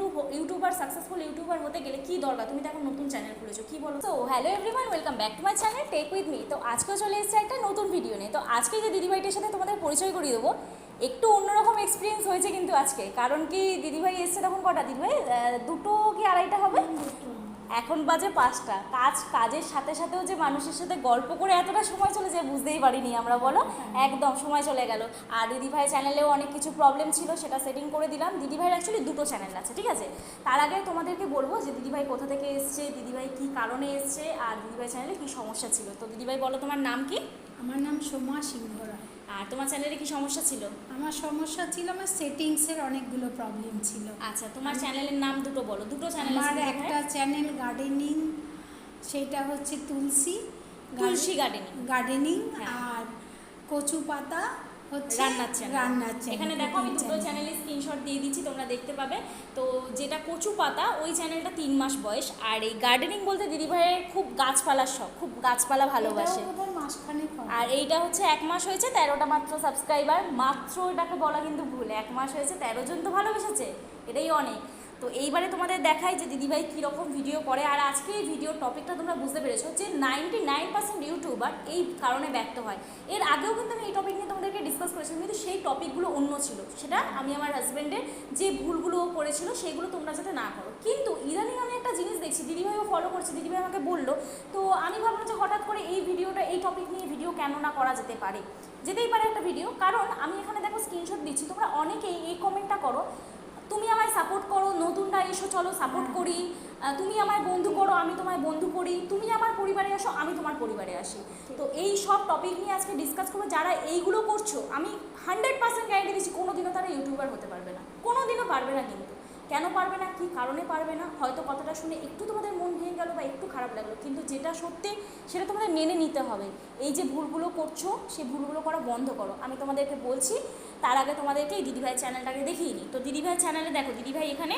YouTube, YouTuber successful YouTuber হতে গেলে কি দরকার? তুমি তো এখন নতুন চ্যানেল খুলেছো, কি বলো? তো hello everyone welcome back to my channel tech with me তো আজকে চলে এসেছে একটা নতুন ভিডিও নিয়ে। তো আজকে যে দিদিভাইটির সাথে তোমাদের পরিচয় করিয়ে দেবো, একটু অন্যরকম এক্সপিরিয়েন্স হয়েছে কিন্তু আজকে। কারণ কি দিদিভাই এসছে তখন কটা দিদিভাই? দুটো কি আড়াইটা হবে? এখন বাজে পাঁচটা। কাজ, কাজের সাথে সাথেও যে মানুষের সাথে গল্প করে এতটা সময় চলে যায় বুঝতেই পারিনি আমরা, বলো? একদম সময় চলে গেল। আর দিদিভাই চ্যানেলেও অনেক কিছু প্রবলেম ছিল, সেটা সেটিং করে দিলাম। দিদিভাইয়ের অ্যাকচুয়ালি দুটো চ্যানেল আছে, ঠিক আছে? তার আগে তোমাদেরকে বলব যে দিদিভাই কোথা থেকে এসছে দিদিভাই কি কারণে এসছে, আর দিদিভাই চ্যানেলে কি সমস্যা ছিল? তো দিদিভাই বলো তোমার নাম কি? আমার নাম সোমা সিংহ রায় আর তোমার চ্যানেলে কি সমস্যা ছিল? আমার সমস্যা ছিল আমার সেটিংসের অনেকগুলো প্রবলেম ছিল। আচ্ছা তোমার চ্যানেলের নাম দুটো বলো। দুটো চ্যানেল আমার একটা চ্যানেল গার্ডেনিং সেটা হচ্ছে তুলসী তুলসী গার্ডেনিং গার্ডেনিং হ্যাঁ। আর কচু পাতা হচ্ছে রান্নার চ্যানেল রান্নার চ্যানেল এখানে দেখো আমি দুটো চ্যানেলে স্ক্রিনশট দিয়ে দিচ্ছি তোমরা দেখতে পাবে। তো যেটা কচু পাতা ওই চ্যানেলটা তিন মাস বয়স। আর এই গার্ডেনিং বলতে দিদিভাইয়ের খুব গাছপালার শখ খুব গাছপালা ভালোবাসে। আর এইটা হচ্ছে এক মাস হয়েছে, তেরোটা মাত্র সাবস্ক্রাইবার মাত্র এটাকে বলা কিন্তু ভুল। এক মাস হয়েছে, তেরো জন তো ভালোবেসেছে, এটাই অনেক। তো এইবারে তোমাদের দেখাই যে দিদিভাই কীরকম ভিডিও করে। আর আজকে এই ভিডিওর টপিকটা তোমরা বুঝতে পেরেছ যে নাইনটি নাইন পার্সেন্ট ইউটিউবার এই কারণে ব্যক্ত হয়। এর আগেও কিন্তু আমি এই টপিক নিয়ে তোমাদেরকে ডিসকাস করেছিলাম কিন্তু সেই টপিকগুলো অন্য ছিল। সেটা আমি আমার হাজব্যান্ডের যে ভুলগুলো করেছিল সেগুলো তোমরা যাতে না করো। কিন্তু ইদানিং আমি একটা জিনিস দেখছি দিদিভাইও ফলো করছে দিদিভাই আমাকে বলল তো আমি ভাবলাম যে হঠাৎ করে এই ভিডিওটা এই টপিক নিয়ে ভিডিও কেন না করা যেতে পারে? যেতেই পারে একটা ভিডিও কারণ আমি এখানে দেখো স্ক্রিনশট দিচ্ছি তোমরা অনেকেই এই কমেন্টটা করো। তুমি আমায় সাপোর্ট করো নতুনটা এসো চলো সাপোর্ট করি। আহ, তুমি আমায় বন্ধু করো, আমি তোমায় বন্ধু করি। তুমি আমার পরিবারে আসো, আমি তোমার পরিবারে আসি। তো এই সব টপিক নিয়ে আজকে ডিসকাস করব, যারা এইগুলো করছ, আমি হান্ড্রেড পার্সেন্ট গ্যারেন্টি দিচ্ছি, কোনোদিনও তারা ইউটিউবার হতে পারবে না। কোনোদিনও পারবে না কিন্তু। কেন পারবে না? কি কারণে পারবে না? হয়তো কথাটা শুনে একটু তোমাদের মন ভেঙে গেল বা একটু খারাপ লাগল, কিন্তু যেটা সত্যি, সেটা তোমাদের মেনে নিতে হবে। এই যে ভুলগুলো করছ, সেই ভুলগুলো করা বন্ধ করো। আমি তোমাদেরকে বলছি, তার আগে তোমাদেরকে এই দিদিভাই চ্যানেলটাকে দেখিয়ে নিই। তো দিদিভাই চ্যানেলে দেখো, দিদিভাই এখানে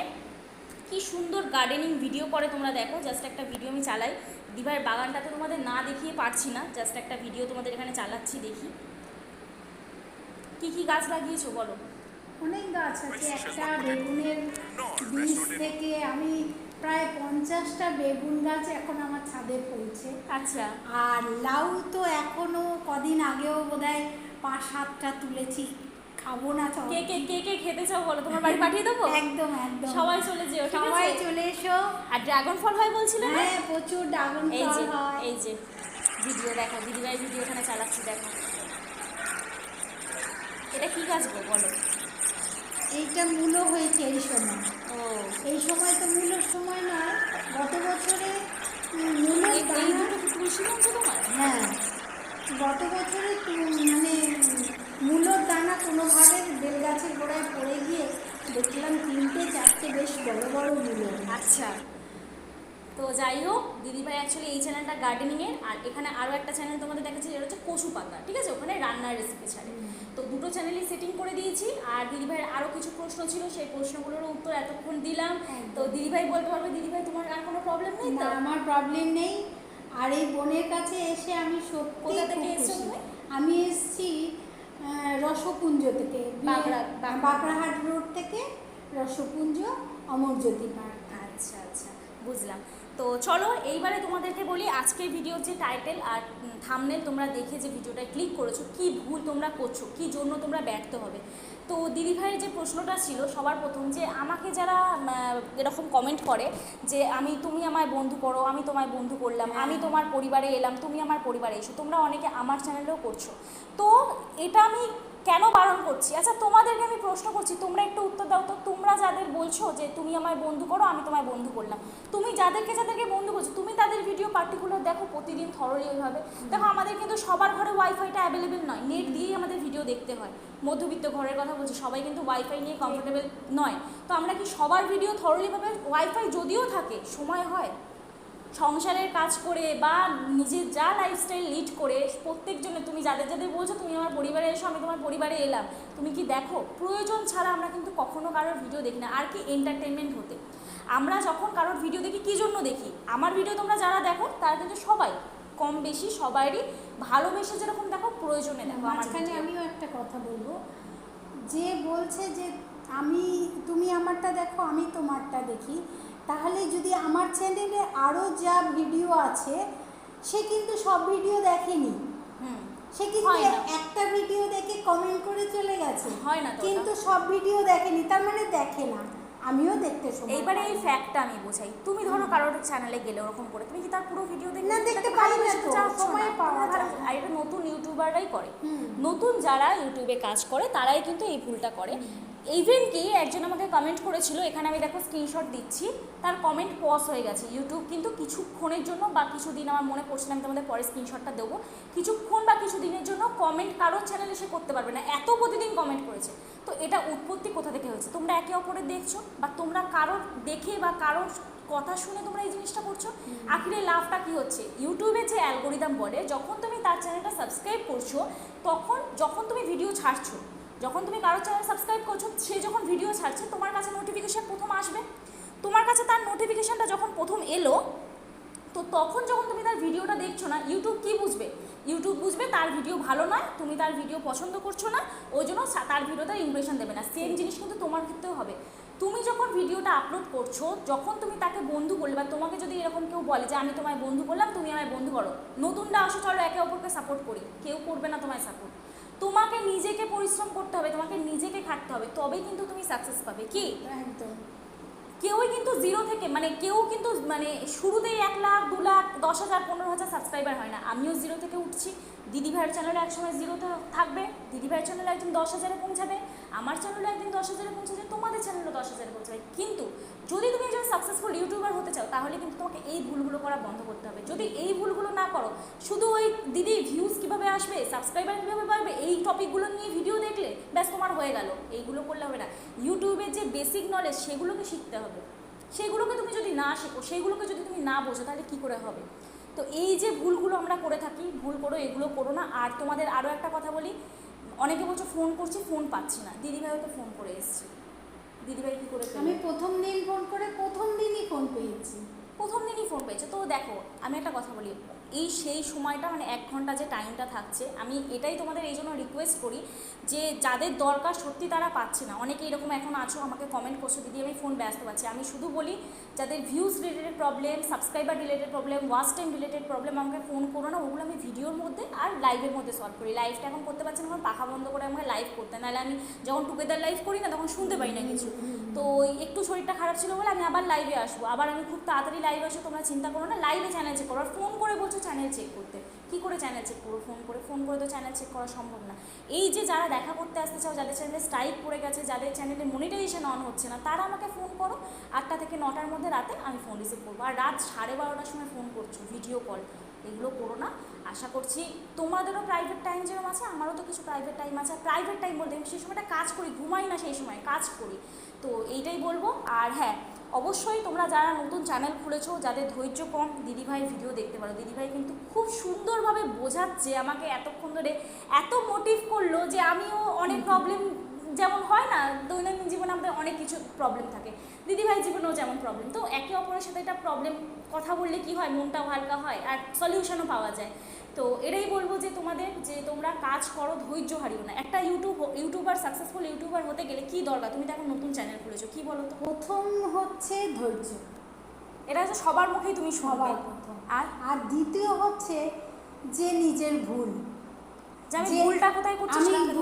কি সুন্দর গার্ডেনিং ভিডিও করে তোমরা দেখো। জাস্ট একটা ভিডিও আমি চালাই। দিদিভাইয়ের বাগানটা তো তোমাদের না দেখিয়ে পারছি না। জাস্ট একটা ভিডিও তোমাদের এখানে চালাচ্ছি দেখি। কি কি গাছ লাগিয়েছো বলো? অনেক গাছ আছে। একটা বেগুনের বীজ থেকে আমি প্রায় পঞ্চাশটা বেগুন গাছ এখন আমার ছাদে পড়ছে। আচ্ছা। আর লাউ তো এখনও কদিন আগেও বোধহয় পাঁচ সাতটা তুলেছি। খাব না তো কে কে কে? কে খেতে চাও বলো? তোমার বাড়ি পাঠিয়ে দেবো? একদম একদম। সবাই চলে যেও সবাই। চলে এসো। আর ড্রাগন ফল হয় বলছিলে হ্যাঁ প্রচুর ড্রাগন এই যে ফল এই যে ভিডিও দেখো দিদিভাই ভিডিও এখানে চালাচ্ছি দেখো। এটা কি গাছ গো বলো? এইটা মূলো হয়েছে এই সময়। ও। এই সময় তো মূলোর সময় নয় গত বছরে মূলোর এই দুটো তুলসী মঞ্চ তোমার? হ্যাঁ গত বছরে মানে মূলোর দানা কোনোভাবে বেল গাছের গোড়ায় পড়ে গিয়ে দেখলাম তিনটে চারটে বেশ বড় বড় মূলো। আচ্ছা। তো যাই হোক দিদিভাই অ্যাকচুয়ালি এই চ্যানেলটা গার্ডেনিংয়ের আর এখানে আরও একটা চ্যানেল তোমাদের দেখাচ্ছি যেটা হচ্ছে কচু পাতা ঠিক আছে? ওখানে রান্নার রেসিপি ছাড়ে। তো দুটো চ্যানেলই সেটিং করে দিয়েছি আর দিদিভাইয়ের আরও কিছু প্রশ্ন ছিল সেই প্রশ্নগুলোর উত্তর এতক্ষণ দিলাম। তো দিদিভাই বলতে পারবে দিদিভাই তোমার আর কোনো প্রবলেম নেই তো? আমার প্রবলেম নেই। আর এই বোনের কাছে এসে আমি সত্যি কোথা থেকে এসছো আমি এসেছি রসপুঞ্জ থেকে বাগড়া- রোড থেকে রসপুঞ্জ অমরজ্যোতি পার্ক। আচ্ছা আচ্ছা বুঝলাম। তো চলো এইবারে তোমাদেরকে বলি আজকের ভিডিওর যে টাইটেল আর থামনেল তোমরা দেখে যে ভিডিওটা ক্লিক করেছ কি ভুল তোমরা করছ কি জন্য তোমরা ব্যর্থ হবে? তো দিদিভাইয়ের যে প্রশ্নটা ছিল সবার প্রথম যে আমাকে যারা এরকম কমেন্ট করে যে আমি তুমি আমায় বন্ধু করো আমি তোমায় বন্ধু করলাম আমি তোমার পরিবারে এলাম তুমি আমার পরিবারে এসো তোমরা অনেকে আমার চ্যানেলেও করছ। তো এটা আমি কেন বারণ করছি? আচ্ছা তোমাদেরকে আমি প্রশ্ন করছি, তোমরা একটু উত্তর দাও তো। তোমরা যাদের বলছো যে তুমি আমায় বন্ধু করো, আমি তোমায় বন্ধু করলাম। তুমি যাদেরকে যাদেরকে বন্ধু করছ, তুমি তাদের ভিডিও পার্টিকুলার দেখো, প্রতিদিন থরলি ওইভাবে দেখো, আমাদের কিন্তু সবার ঘরে ওয়াইফাইটা অ্যাভেলেবেল নয়। নেট দিয়েই আমাদের ভিডিও দেখতে হয়। মধ্যবিত্ত ঘরের কথা বলছি, সবাই কিন্তু ওয়াইফাই নিয়ে কমফোর্টেবল নয়। তো আমরা কি সবার ভিডিও থরলিভাবে ওয়াইফাই যদিও থাকে, সময় হয় সংসারের কাজ করে বা নিজের যা লাইফস্টাইল লিড করে প্রত্যেকজনে তুমি যাদের যাদের বলছো তুমি আমার পরিবারে এসো আমি তোমার পরিবারে এলাম। তুমি কি দেখো? প্রয়োজন ছাড়া আমরা কিন্তু কখনো কারোর ভিডিও দেখি না। আর কি এন্টারটেনমেন্ট হতে। আমরা যখন কারোর ভিডিও দেখি কী জন্য দেখি? আমার ভিডিও তোমরা যারা দেখো তারা কিন্তু সবাই কম বেশি সবারই ভালোবেসে যেরকম দেখো প্রয়োজনে দেখো আমার মাঝখানে। আমিও একটা কথা বলব। যে বলছে যে আমি তুমি আমারটা দেখো আমি তোমারটা দেখি। তাহলে যদি আমার চ্যানেলে আরও যা ভিডিও আছে সে কিন্তু সব ভিডিও দেখেনি। হুম। সে কিন্তু হয় না। একটা ভিডিও দেখে কমেন্ট করে চলে গেছে। হয় না কিন্তু সব ভিডিও দেখেনি তার মানে দেখে না। আমিও দেখতে সময় এইবারে এই ফ্যাক্টটা আমি বোঝাই। তুমি ধরো কারোর চ্যানেলে গেলে ওরকম করে তুমি কি তার পুরো ভিডিও দেখবে? না, দেখতে পারি না তো, সময় পাওয়া যায় না। আর এটা নতুন ইউটিউবাররাই করে। নতুন যারা ইউটিউবে কাজ করে তারাই কিন্তু এই ভুলটা করে। ইভেন কি একজন আমাকে কমেন্ট করেছিল এখানে আমি দেখো স্ক্রিনশট দিচ্ছি তার কমেন্ট পজ হয়ে গেছে। ইউটিউব কিন্তু কিছুক্ষণের জন্য বা কিছুদিন আমার মনে পড়ছে না আমি তোমাদের পরে স্ক্রিনশটটা দেবো। কিছুক্ষণ বা কিছু দিনের জন্য কমেন্ট কারোর চ্যানেলে সে করতে পারবে না এত প্রতিদিন কমেন্ট করেছে। তো এটা উৎপত্তি কোথা থেকে হয়েছে? তোমরা একে অপরের দেখছ বা তোমরা কারোর দেখে বা কারোর কথা শুনে তোমরা এই জিনিসটা করছ? আখিরে লাভটা কি হচ্ছে? ইউটিউবে যে অ্যালগোরিদম বলে যখন তুমি তার চ্যানেলটা সাবস্ক্রাইব করছ তখন যখন তুমি ভিডিও ছাড়ছো যখন তুমি কারোর চ্যানেল সাবস্ক্রাইব করছ, সে যখন ভিডিও ছাড়ছে, তোমার কাছে নোটিফিকেশান প্রথম আসবে। তোমার কাছে তার নোটিফিকেশানটা যখন প্রথম এলো, তো তখন যখন তুমি তার ভিডিওটা দেখছ না ইউটিউব কি বুঝবে? ইউটিউব বুঝবে তার ভিডিও ভালো নয়, তুমি তার ভিডিও পছন্দ করছ না, ওই জন্য তার ভিডিওতে ইমপ্রেশন দেবে না। সেম জিনিস কিন্তু তোমার ক্ষেত্রেও হবে। তুমি যখন ভিডিওটা আপলোড করছ, যখন তুমি তাকে বন্ধু করলে বা তোমাকে যদি এরকম কেউ বলে যে, আমি তোমায় বন্ধু করলাম তুমি আমায় বন্ধু করো। নতুনটা আসো, চলো একে অপরকে সাপোর্ট করি। কেউ করবে না তোমায় সাপোর্ট তোমাকে নিজেকে পরিশ্রম করতে হবে তোমাকে নিজেকে খাটতে হবে তবে কিন্তু তুমি সাকসেস পাবে। কি? একদম। কেউই কিন্তু জিরো থেকে মানে কেউ কিন্তু মানে শুরুতেই এক লাখ দু লাখ দশ হাজার পনেরো হাজার সাবস্ক্রাইবার হয় না। আমিও জিরো থেকে উঠছি। দিদি ভাইয়ের চ্যানেলে একসময় জিরোতে থাকবে। দিদি ভাইয়ের চ্যানেলে একদম দশ হাজারে পৌঁছাবে। আমার চ্যানেলে একদিন দশ হাজারে পৌঁছাবে তোমাদের চ্যানেলে দশ হাজারে পৌঁছাবে কিন্তু যদি তুমি একজন সাকসেসফুল ইউটিউবার হতে চাও, তাহলে কিন্তু তোমাকে এই ভুলগুলো করা বন্ধ করতে হবে। যদি এই ভুলগুলো না করো, শুধু ওই দিদি ভিউজ কীভাবে আসবে সাবস্ক্রাইবার কীভাবে বাড়বে, এই টপিকগুলো নিয়ে ভিডিও দেখলে ব্যাস তোমার হয়ে গেল। এইগুলো করলে হবে না। ইউটিউবের যে বেসিক নলেজ সেগুলোকে শিখতে হবে। সেগুলোকে তুমি যদি না শেখো, সেগুলোকে যদি তুমি না বোঝো, তাহলে কী করে হবে? তো এই যে ভুলগুলো আমরা করে থাকি, ভুল করো, এগুলো করো না। আর তোমাদের আরও একটা কথা বলি অনেকে বলছো ফোন করছি ফোন পাচ্ছি না। দিদিভাই হয়তো ফোন করে এসছি। দিদিভাই কী করে আমি প্রথম দিন ফোন করে প্রথম দিনই ফোন পেয়েছি। প্রথম দিনই ফোন পেয়েছে। তো দেখো, আমি একটা কথা বলি। এই সেই সময়টা মানে এক ঘণ্টা যে টাইমটা থাকছে, আমি এটাই তোমাদের এই জন্য রিকোয়েস্ট করি যে যাদের দরকার সত্যি তারা পাচ্ছে না। অনেকে এরকম এখন আছো, আমাকে কমেন্ট করছ, দিদি, আমি ফোন ব্যস্ত পাচ্ছি আমি শুধু বলি, যাদের views related problem subscriber related problem watch time related problem আমাকে ফোন করো না। ওগুলো আমি ভিডিওর মধ্যে আর লাইভের মধ্যে সলভ করি। লাইভটা এখন করতে পারছি না এখন পাখা বন্ধ করে আমাকে লাইভ করতে নাহলে আমি যখন টুগেদার লাইভ করি না, তখন শুনতে পাই না কিছু। তো একটু শরীরটা খারাপ ছিল বলে আমি আবার লাইভে আসব। আবার আমি খুব তাড়াতাড়ি লাইভে আসব, তোমরা চিন্তা করো না লাইভে চ্যানেল চেক করো। আর ফোন করে বলছো চ্যানেল চেক করতে। কী করে চ্যানেল চেক করব? ফোন করে ফোন করে তো চ্যানেল চেক করা সম্ভব না। এই যে যারা দেখা করতে আসতে চাও, যাদের চ্যানেলে স্ট্রাইক পড়ে গেছে, যাদের চ্যানেলে মনিটাইজেশন অন হচ্ছে না, তারা আমাকে ফোন করো। আটটা থেকে নটার মধ্যে রাতে আমি ফোন রিসিভ করব। আর রাত সাড়ে বারোটার সময় ফোন করছ ভিডিও কল এগুলো করো না। আশা করছি তোমাদেরও প্রাইভেট টাইম যেরকম আছে আমারও তো কিছু প্রাইভেট টাইম আছে। প্রাইভেট টাইম বলতে আমি সেই সময়টা কাজ করি ঘুমাই না সেই সময় কাজ করি। তো এইটাই বলব। আর হ্যাঁ অবশ্যই তোমরা যারা নতুন চ্যানেল খুলেছো যাদের ধৈর্য কম দিদিভাই ভিডিও দেখতে পারো। দিদিভাই কিন্তু খুব সুন্দরভাবে বোঝাচ্ছে আমাকে এতক্ষণ ধরে এত মোটিভ করল যে আমিও অনেক প্রবলেম যেমন হয় না দৈনন্দিন জীবনে আমাদের অনেক কিছু প্রবলেম থাকে। দিদিভাই জীবনেও যেমন প্রবলেম তো একে অপরের সাথে একটা প্রবলেম কথা বললে কি হয় মনটাও হালকা হয় আর সলিউশনও পাওয়া যায়। তো এটাই বলব যে তোমাদের যে তোমরা কাজ করো ধৈর্য হারিও না। একটা ইউটিউব ইউটিউবার সাকসেসফুল ইউটিউবার হতে গেলে কি দরকার? তুমি তো এখন নতুন চ্যানেল খুলেছো কি বলো তো? প্রথম হচ্ছে ধৈর্য। এটা হচ্ছে সবার মুখেই তুমি সবার প্রথম। আর আর দ্বিতীয় হচ্ছে যে নিজের ভুল। যে আমি ভুলটা কোথায় করছি হবে।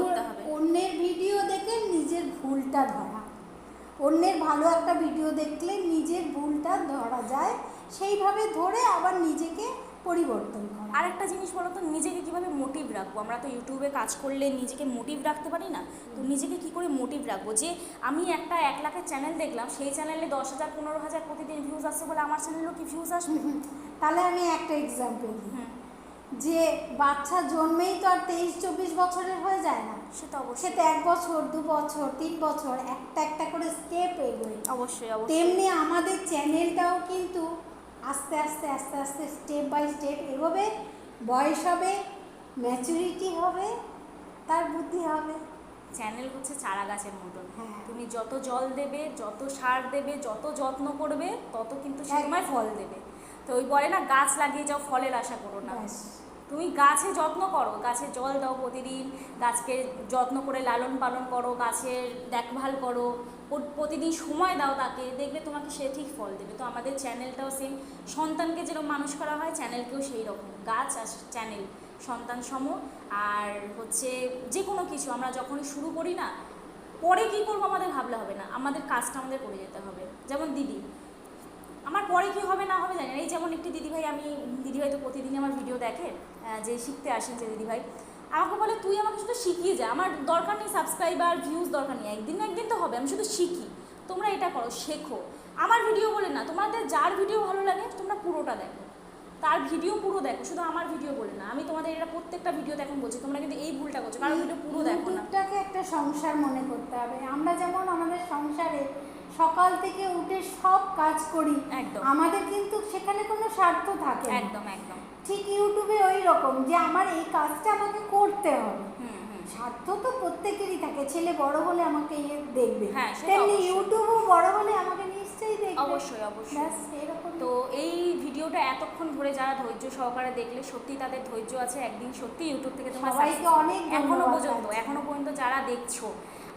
অন্যের ভিডিও দেখে নিজের ভুলটা ধরা। অন্যের ভালো একটা ভিডিও দেখলে নিজের ভুলটা ধরা যায়। সেইভাবে ধরে আবার নিজেকে পরিবর্তন করা। আর একটা জিনিস বলো তো নিজেকে কীভাবে মোটিভ রাখব? আমরা তো ইউটিউবে কাজ করলে নিজেকে মোটিভ রাখতে পারি না? তো নিজেকে কি করে মোটিভ রাখব? যে আমি একটা এক লাখের চ্যানেল দেখলাম সেই চ্যানেলে দশ হাজার পনেরো হাজার প্রতিদিন ভিউজ আসছে বলে আমার চ্যানেলেও কি ভিউজ আসবে? তাহলে আমি একটা এক্সাম্পল দিই। হুম। যে বাচ্চা জন্মেই তো আর তেইশ চব্বিশ বছরের হয়ে যায় না। সে তো অবশ্যই। তো এক বছর দু বছর তিন বছর একটা একটা করে স্টেপ এগোয়। অবশ্যই অবশ্যই। তেমনি আমাদের চ্যানেলটাও কিন্তু আস্তে আস্তে আস্তে আস্তে স্টেপ বাই স্টেপ এগোবে। বয়স হবে ম্যাচুরিটি হবে তার বুদ্ধি হবে। চ্যানেল হচ্ছে চারা গাছের মতন। হ্যাঁ। তুমি যত জল দেবে যত সার দেবে যত যত্ন করবে তত কিন্তু সে। তোমায় ফল দেবে। তো ওই বলে না গাছ লাগিয়ে যাও ফলের আশা করো না। তুমি গাছে যত্ন করো, গাছে জল দাও প্রতিদিন, গাছকে যত্ন করে লালন পালন করো, গাছের দেখভাল করো প্রতিদিন সময় দাও তাকে, দেখবে তোমাকে সে ঠিক ফল দেবে। তো আমাদের চ্যানেলটাও সেম সন্তানকে যেরকম মানুষ করা হয়, চ্যানেলকেও সেই রকম। গাছ আর চ্যানেল, সন্তান সম। আর হচ্ছে যে কোনো কিছু, আমরা যখনই শুরু করি না, পরে কী করব আমাদের ভাবলে হবে না। আমাদের কাজটা আমাদের করে যেতে হবে। যেমন দিদি আমার পরে কি হবে না হবে জানি না। এই যেমন একটি দিদিভাই আমি দিদিভাই তো প্রতিদিনই আমার ভিডিও দেখে যে শিখতে আসেন যে দিদিভাই। আমাকে বলে তুই আমাকে শুধু শিখিয়ে যা। আমার দরকার নেই সাবস্ক্রাইবার ভিউজ দরকার নেই। একদিন না একদিন তো হবে। আমি শুধু শিখি। তোমরা এটা করো শেখো। আমার ভিডিও বলে না তোমাদের যার ভিডিও ভালো লাগে তোমরা পুরোটা দেখো। তার ভিডিও পুরো দেখো শুধু আমার ভিডিও বলে না। আমি তোমাদের এটা প্রত্যেকটা ভিডিওতে এখন বলছি তোমরা কিন্তু এই ভুলটা করছ। কারণ ভিডিও পুরো দেখো না। একটা সংসার মনে করতে হবে। আমরা যেমন আমাদের সংসারে সকাল থেকে উঠে সব কাজ করি। একদম। আমাদের কিন্তু সেখানে কোনো স্বার্থ থাকে একদম একদম। ঠিক ইউটিউবে ওই রকম যে আমার এই কাজটা আমাকে করতে হবে। হুম হুম। স্বার্থ তো প্রত্যেকেরই থাকে। ছেলে বড় হলে আমাকে ইয়ে দেখবে। হ্যাঁ, তেমনি ইউটিউবও বড় হলে আমাকে নিশ্চয়ই দেখবে। অবশ্যই অবশ্যই। এরকম তো এই ভিডিওটা এতক্ষণ ধরে যারা ধৈর্য সহকারে দেখলে সত্যি তাদের ধৈর্য আছে। একদিন সত্যি ইউটিউব থেকে তোমরা সবাইকে অনেক এখনও পর্যন্ত এখনও পর্যন্ত যারা দেখছ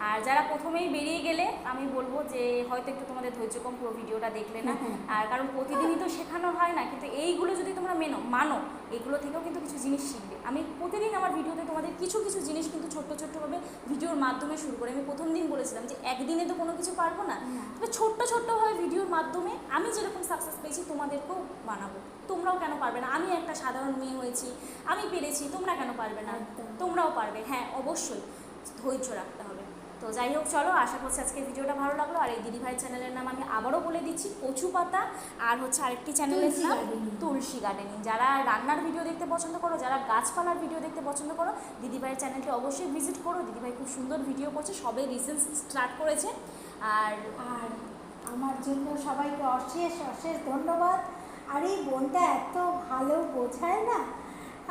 আর যারা প্রথমেই বেরিয়ে গেলে আমি বলব যে হয়তো একটু তোমাদের ধৈর্য কম পুরো ভিডিওটা দেখলে না। আর কারণ প্রতিদিনই তো শেখানো হয় না কিন্তু এইগুলো যদি তোমরা মেনো মানো এগুলো থেকেও কিন্তু কিছু জিনিস শিখবে। আমি প্রতিদিন আমার ভিডিওতে তোমাদের কিছু কিছু জিনিস কিন্তু ছোট্ট ছোট্টভাবে ভিডিওর মাধ্যমে শুরু করে। আমি প্রথম দিন বলেছিলাম যে একদিনে তো কোনো কিছু পারব না। তবে ছোট্ট ছোট্টভাবে ভিডিওর মাধ্যমে আমি যেরকম সাকসেস পেয়েছি তোমাদেরকেও বানাবো। তোমরাও কেন পারবে না? আমি একটা সাধারণ মেয়ে হয়েছি আমি পেরেছি তোমরা কেন পারবে না? তোমরাও পারবে। হ্যাঁ অবশ্যই ধৈর্য রাখতে হবে। তো যাই হোক চলো আশা করছি আজকে ভিডিওটা ভালো লাগল। আর এই দিদিভাই চ্যানেলের নাম আমি আবারও বলে দিচ্ছি কচু পাতা আর হচ্ছে আরেকটি চ্যানেলের নাম তুলসী গার্ডেনিং। যারা রান্নার ভিডিও দেখতে পছন্দ করো যারা গাছপালার ভিডিও দেখতে পছন্দ করো দিদিভাইয়ের চ্যানেলটি অবশ্যই ভিজিট করো। দিদিভাই খুব সুন্দর ভিডিও করছে সবে রিসেন্ট স্টার্ট করেছে। আর আর আমার জন্য সবাইকে অশেষ অশেষ ধন্যবাদ। আর এই বোনটা এত ভালো বোঝায় না।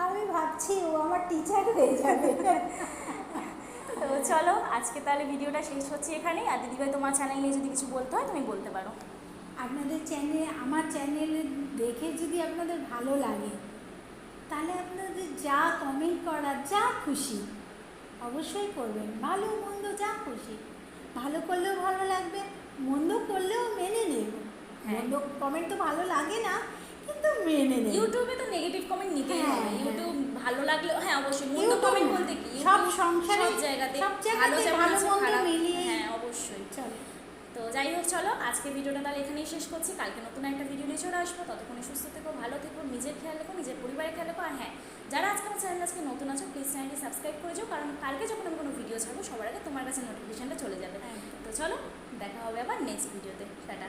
আমি ভাবছি ও আমার টিচার হয়ে যাবে। তো চলো আজকে তাহলে ভিডিওটা শেষ হচ্ছে এখানেই। আর দিদিভাই তোমার চ্যানেল নিয়ে যদি কিছু বলতে হয় তুমি বলতে পারো। আপনাদের চ্যানেলে আমার চ্যানেলে দেখে যদি আপনাদের ভালো লাগে তাহলে আপনাদের যা কমেন্ট করার যা খুশি অবশ্যই করবেন। ভালো মন্দ যা খুশি। ভালো করলেও ভালো লাগবে মন্দ করলেও মেনে নেব। মন্দ কমেন্ট তো ভালো লাগে না কিন্তু মেনে নেব। ইউটিউবে তো নেগেটিভ কমেন্ট নিতেই হ্যাঁ, হবে। হ্যাঁ। ইউটিউব ভালো লাগলেও হ্যাঁ অবশ্যই। মন্দ কমেন্ট বলতে কি? সব সংসারে সব জায়গাতে সব ভালো ভালো মন্দ মিলিয়েই হ্যাঁ অবশ্যই। চলো। তো যাই হোক চলো আজকে ভিডিওটা তাহলে এখানেই শেষ করছি। কালকে নতুন একটা ভিডিও নিয়ে চলে আসব। ততক্ষণে সুস্থ থেকো ভালো থেকো নিজের খেয়াল রেখো নিজের পরিবারের খেয়াল রেখো। আর হ্যাঁ যারা আজকে আমার চ্যানেল আজকে নতুন আছো প্লিজ চ্যানেলটি সাবস্ক্রাইব করে যাও কারণ কালকে যখন আমি কোনো ভিডিও ছাড়বো সবার আগে তোমার কাছে নোটিফিকেশনটা চলে যাবে। তো চলো দেখা হবে আবার নেক্সট ভিডিওতে টাটা।